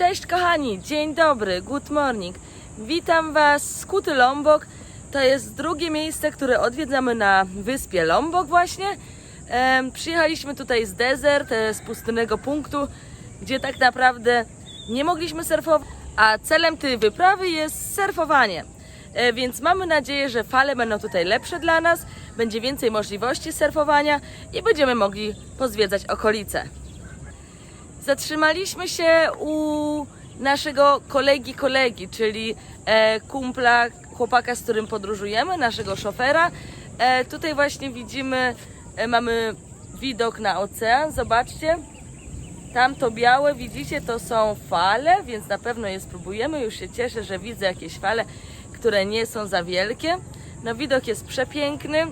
Cześć kochani, dzień dobry, good morning. Witam Was z Kuty Lombok. To jest drugie miejsce, które odwiedzamy na wyspie Lombok właśnie. Em, przyjechaliśmy tutaj z desert, e, z pustynnego punktu, gdzie tak naprawdę nie mogliśmy surfować, a celem tej wyprawy jest surfowanie. E, Więc mamy nadzieję, że fale będą tutaj lepsze dla nas, będzie więcej możliwości surfowania i będziemy mogli pozwiedzać okolice. Zatrzymaliśmy się u naszego kolegi kolegi, czyli e, kumpla, chłopaka, z którym podróżujemy, naszego szofera. E, tutaj właśnie widzimy, e, mamy widok na ocean, zobaczcie. Tam to białe, widzicie, to są fale, więc na pewno je spróbujemy. Już się cieszę, że widzę jakieś fale, które nie są za wielkie. No widok jest przepiękny.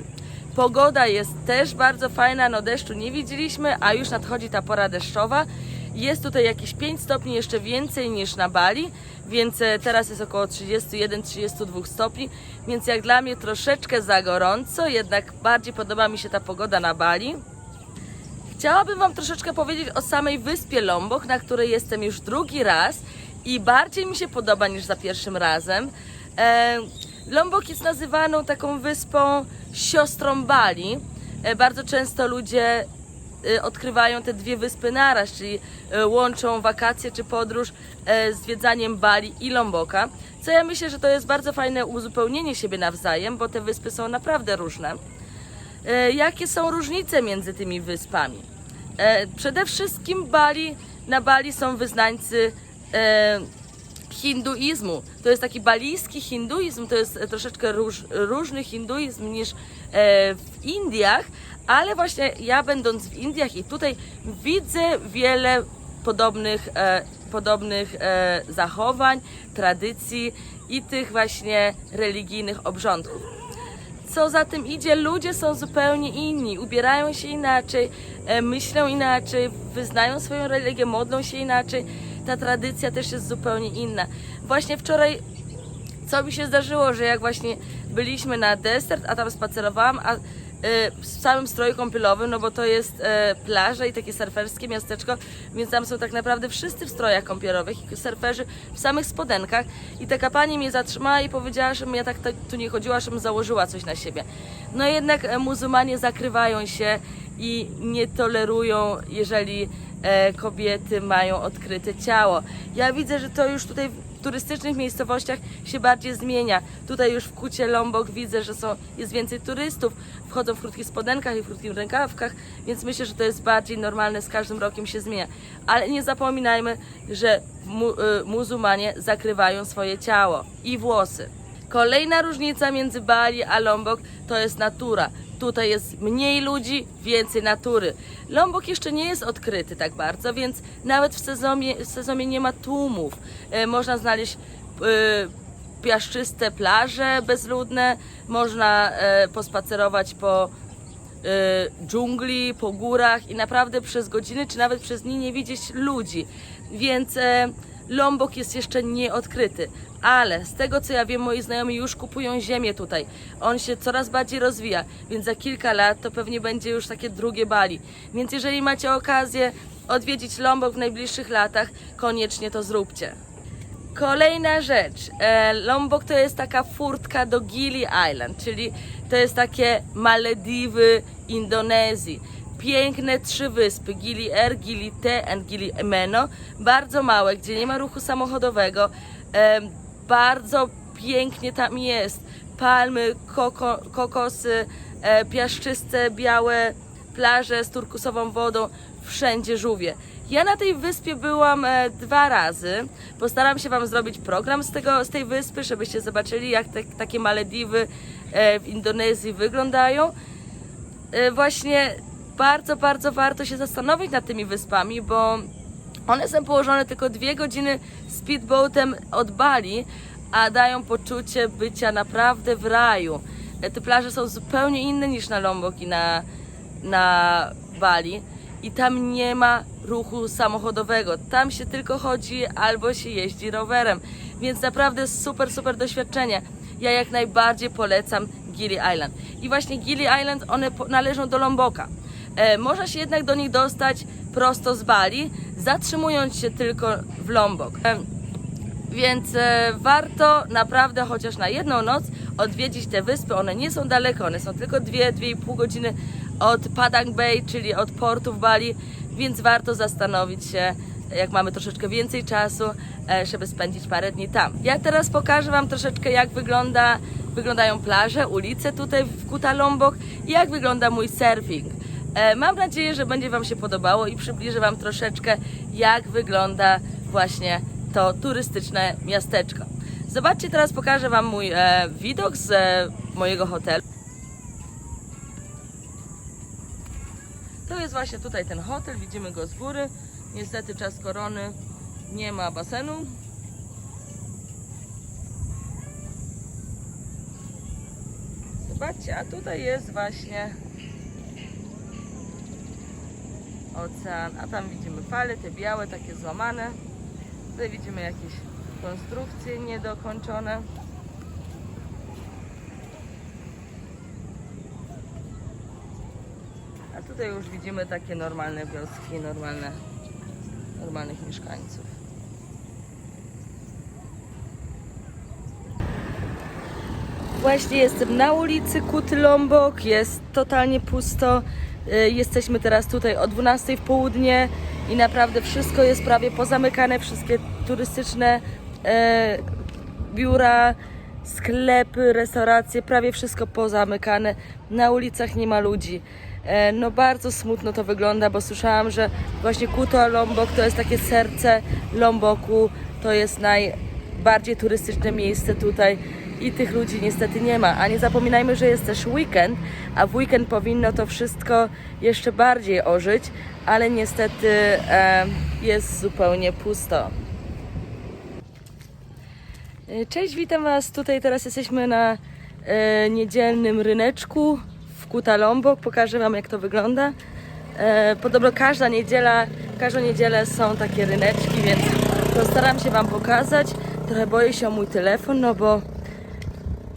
Pogoda jest też bardzo fajna, no deszczu nie widzieliśmy, a już nadchodzi ta pora deszczowa. Jest tutaj jakieś 5 stopni, jeszcze więcej niż na Bali, więc e, teraz jest około 31-32 stopni, więc jak dla mnie troszeczkę za gorąco, jednak bardziej podoba mi się ta pogoda na Bali. Chciałabym Wam troszeczkę powiedzieć o samej wyspie Lombok, na której jestem już drugi raz i bardziej mi się podoba niż za pierwszym razem. E, Lombok jest nazywaną taką wyspą siostrą Bali. E, bardzo często ludzie odkrywają te dwie wyspy naraz, czyli e, łączą wakacje czy podróż e, z zwiedzaniem Bali i Lomboka. Co ja myślę, że to jest bardzo fajne uzupełnienie siebie nawzajem, bo te wyspy są naprawdę różne. Jakie są różnice między tymi wyspami? Przede wszystkim Bali, na Bali są wyznańcy hinduizmu. To jest taki balijski hinduizm, to jest troszeczkę róż, różny hinduizm niż w Indiach, ale właśnie ja będąc w Indiach i tutaj widzę wiele podobnych, e, podobnych e, zachowań, tradycji i tych właśnie religijnych obrządków co za tym idzie, ludzie są zupełnie inni, ubierają się inaczej, e, myślą inaczej, wyznają swoją religię, modlą się inaczej. Ta tradycja też jest zupełnie inna. Właśnie wczoraj, co mi się zdarzyło, że jak właśnie byliśmy na desert, a tam spacerowałam, a w samym stroju kąpielowym, no bo to jest e, plaża i takie surferskie miasteczko, więc tam są tak naprawdę wszyscy w strojach kąpielowych i surferzy w samych spodenkach. I taka pani mnie zatrzymała i powiedziała, żebym ja tak, tu nie chodziła, żebym założyła coś na siebie. No jednak e, muzułmanie zakrywają się i nie tolerują, jeżeli e, kobiety mają odkryte ciało. Ja widzę, że to już tutaj turystycznych miejscowościach się bardziej zmienia. Tutaj już w Kucie Lombok widzę, że są, jest więcej turystów, wchodzą w krótkich spodenkach i w krótkich rękawkach, więc myślę, że to jest bardziej normalne, z każdym rokiem się zmienia. Ale nie zapominajmy, że mu, y, muzułmanie zakrywają swoje ciało i włosy. Kolejna różnica między Bali a Lombok to jest natura. Tutaj jest mniej ludzi, więcej natury. Lombok jeszcze nie jest odkryty tak bardzo, więc nawet w sezonie, w sezonie nie ma tłumów. E, można znaleźć e, piaszczyste plaże bezludne, można e, pospacerować po e, dżungli, po górach i naprawdę przez godziny czy nawet przez dni nie widzieć ludzi. Więc e, Lombok jest jeszcze nieodkryty, ale z tego co ja wiem, moi znajomi już kupują ziemię tutaj. On się coraz bardziej rozwija, więc za kilka lat to pewnie będzie już takie drugie Bali. Więc jeżeli macie okazję odwiedzić Lombok w najbliższych latach, koniecznie to zróbcie. Kolejna rzecz. E, Lombok to jest taka furtka do Gili Island, czyli to jest takie Malediwy Indonezji. Piękne trzy wyspy, Gili Air, Gili T and Gili Meno. Bardzo małe, gdzie nie ma ruchu samochodowego. Bardzo pięknie tam jest. Palmy, koko, kokosy, e, piaszczyste, białe plaże z turkusową wodą, wszędzie żółwie. Ja na tej wyspie byłam e, dwa razy. Postaram się Wam zrobić program z, tego, z tej wyspy, żebyście zobaczyli, jak te, takie Malediwy e, w Indonezji wyglądają. Właśnie bardzo, bardzo warto się zastanowić nad tymi wyspami, bo one są położone tylko dwie godziny speedboatem od Bali, a dają poczucie bycia naprawdę w raju. Te plaże są zupełnie inne niż na Lombok i na, na Bali i tam nie ma ruchu samochodowego. Tam się tylko chodzi albo się jeździ rowerem, więc naprawdę super, super doświadczenie. Ja jak najbardziej polecam Gili Island. I właśnie Gili Island, one należą do Lomboka. E, można się jednak do nich dostać prosto z Bali, zatrzymując się tylko w Lombok. E, więc e, warto naprawdę chociaż na jedną noc odwiedzić te wyspy. One nie są daleko, one są tylko 2-2,5 godziny od Padang Bay, czyli od portu w Bali, więc warto zastanowić się, jak mamy troszeczkę więcej czasu, żeby spędzić parę dni tam. Ja teraz pokażę Wam troszeczkę, jak wygląda, wyglądają plaże, ulice tutaj w Kuta Lombok i jak wygląda mój surfing. E, Mam nadzieję, że będzie Wam się podobało i przybliżę Wam troszeczkę, jak wygląda właśnie to turystyczne miasteczko. Zobaczcie, teraz pokażę Wam mój e, widok z e, mojego hotelu. To jest właśnie tutaj ten hotel, widzimy go z góry. Niestety czas korony nie ma basenu. Zobaczcie, a tutaj jest właśnie ocean, a tam widzimy fale, te białe, takie złamane. Tutaj widzimy jakieś konstrukcje niedokończone. A tutaj już widzimy takie normalne wioski, normalne, normalnych mieszkańców. Właśnie jestem na ulicy Kuty Lombok, jest totalnie pusto. Y, Jesteśmy teraz tutaj o 12 w południe i naprawdę wszystko jest prawie pozamykane, wszystkie turystyczne e, biura, sklepy, restauracje, prawie wszystko pozamykane. Na ulicach nie ma ludzi. E, No bardzo smutno to wygląda, bo słyszałam, że właśnie Kuta Lombok to jest takie serce Lomboku, to jest najbardziej turystyczne miejsce tutaj i tych ludzi niestety nie ma. A nie zapominajmy, że jest też weekend, a w weekend powinno to wszystko jeszcze bardziej ożyć, ale niestety e, jest zupełnie pusto. E, Cześć, witam Was. Tutaj teraz jesteśmy na e, niedzielnym ryneczku w Kuta Lombok. Pokażę Wam, jak to wygląda. E, podobno każda niedziela, każdą niedzielę są takie ryneczki, więc postaram się Wam pokazać. Trochę boję się o mój telefon, no bo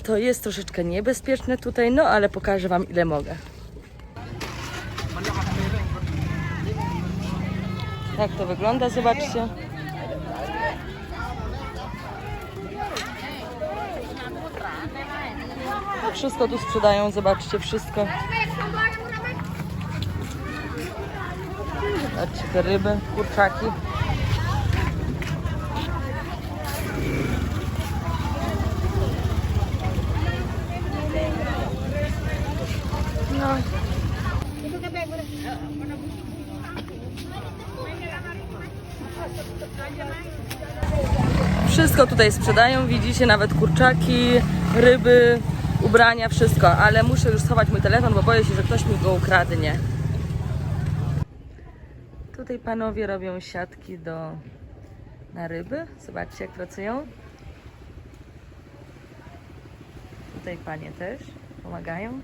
to jest troszeczkę niebezpieczne tutaj, no ale pokażę Wam ile mogę. Jak to wygląda, zobaczcie. No, wszystko tu sprzedają, zobaczcie, wszystko. Zobaczcie te ryby, kurczaki. No. Wszystko tutaj sprzedają, widzicie, nawet kurczaki, ryby, ubrania, wszystko, ale muszę już schować mój telefon, bo boję się, że ktoś mi go ukradnie. Tutaj panowie robią siatki do, na ryby. Zobaczcie, jak pracują. Tutaj panie też pomagają.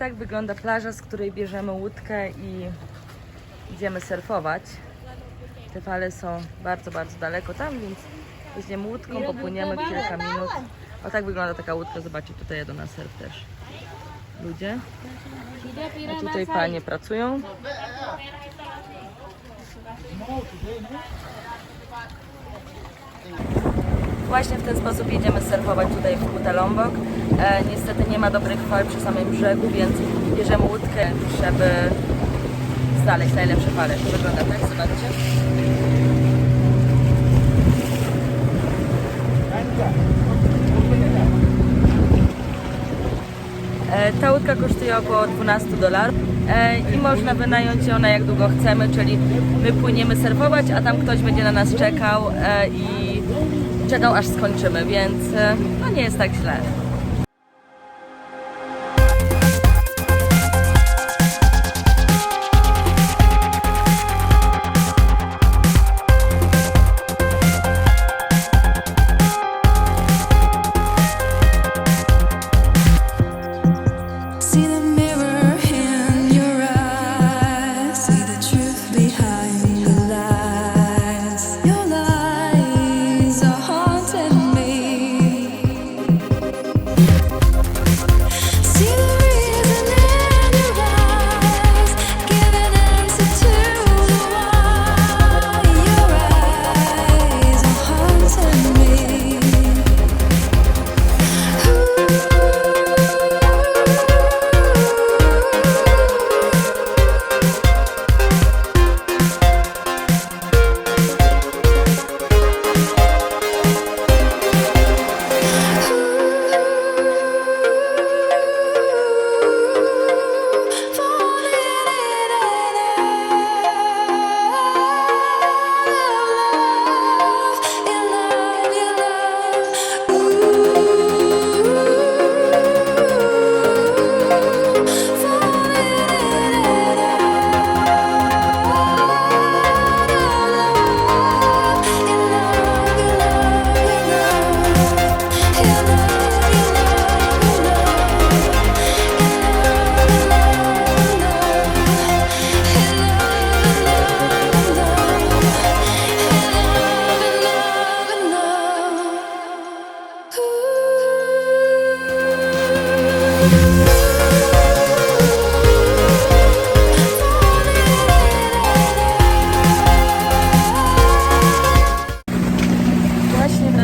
Tak wygląda plaża, z której bierzemy łódkę i idziemy surfować. Te fale są bardzo, bardzo daleko tam, więc weźmiemy łódką, popłyniemy kilka minut. O tak wygląda taka łódka, zobaczcie, tutaj jadą na surf też ludzie. A tutaj panie pracują. Właśnie w ten sposób jedziemy surfować tutaj w Kuta Lombok. E, niestety nie ma dobrych fal przy samym brzegu, więc bierzemy łódkę, żeby znaleźć najlepsze fale. To wygląda tak, zobaczcie. E, Ta łódka kosztuje około 12 dolarów e, i można wynająć ją na jak długo chcemy, czyli my płyniemy surfować, a tam ktoś będzie na nas czekał i czekał aż skończymy, więc no nie jest tak źle.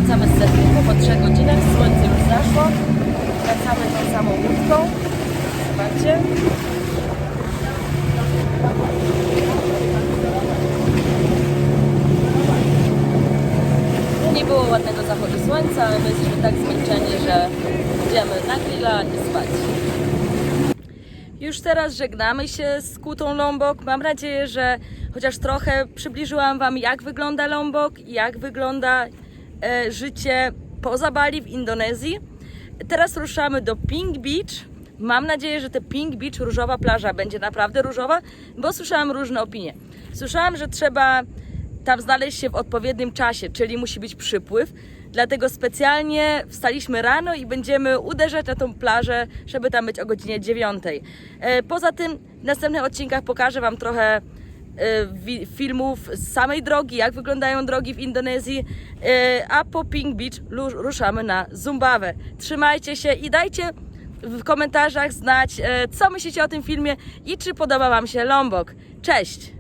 wracamy z surfingu po 3 godzinach, słońce już zaszło. Wracamy tą samą łódką. Zobaczcie. Nie było ładnego zachodu słońca, ale my jesteśmy tak zmęczeni, że idziemy na grilla i spać. Już teraz żegnamy się z Kutą Lombok. Mam nadzieję, że chociaż trochę przybliżyłam Wam, jak wygląda Lombok, jak wygląda życie poza Bali w Indonezji. Teraz ruszamy do Pink Beach. Mam nadzieję, że te Pink Beach, różowa plaża, będzie naprawdę różowa, bo słyszałam różne opinie. Słyszałam, że trzeba tam znaleźć się w odpowiednim czasie, czyli musi być przypływ. Dlatego specjalnie wstaliśmy rano i będziemy uderzać na tą plażę, żeby tam być o godzinie 9. E, Poza tym w następnych odcinkach pokażę Wam trochę e, filmów z samej drogi, jak wyglądają drogi w Indonezji, E, a po Pink Beach ruszamy na Zumbawę. Trzymajcie się i dajcie w komentarzach znać, e, co myślicie o tym filmie i czy podoba Wam się Lombok. Cześć!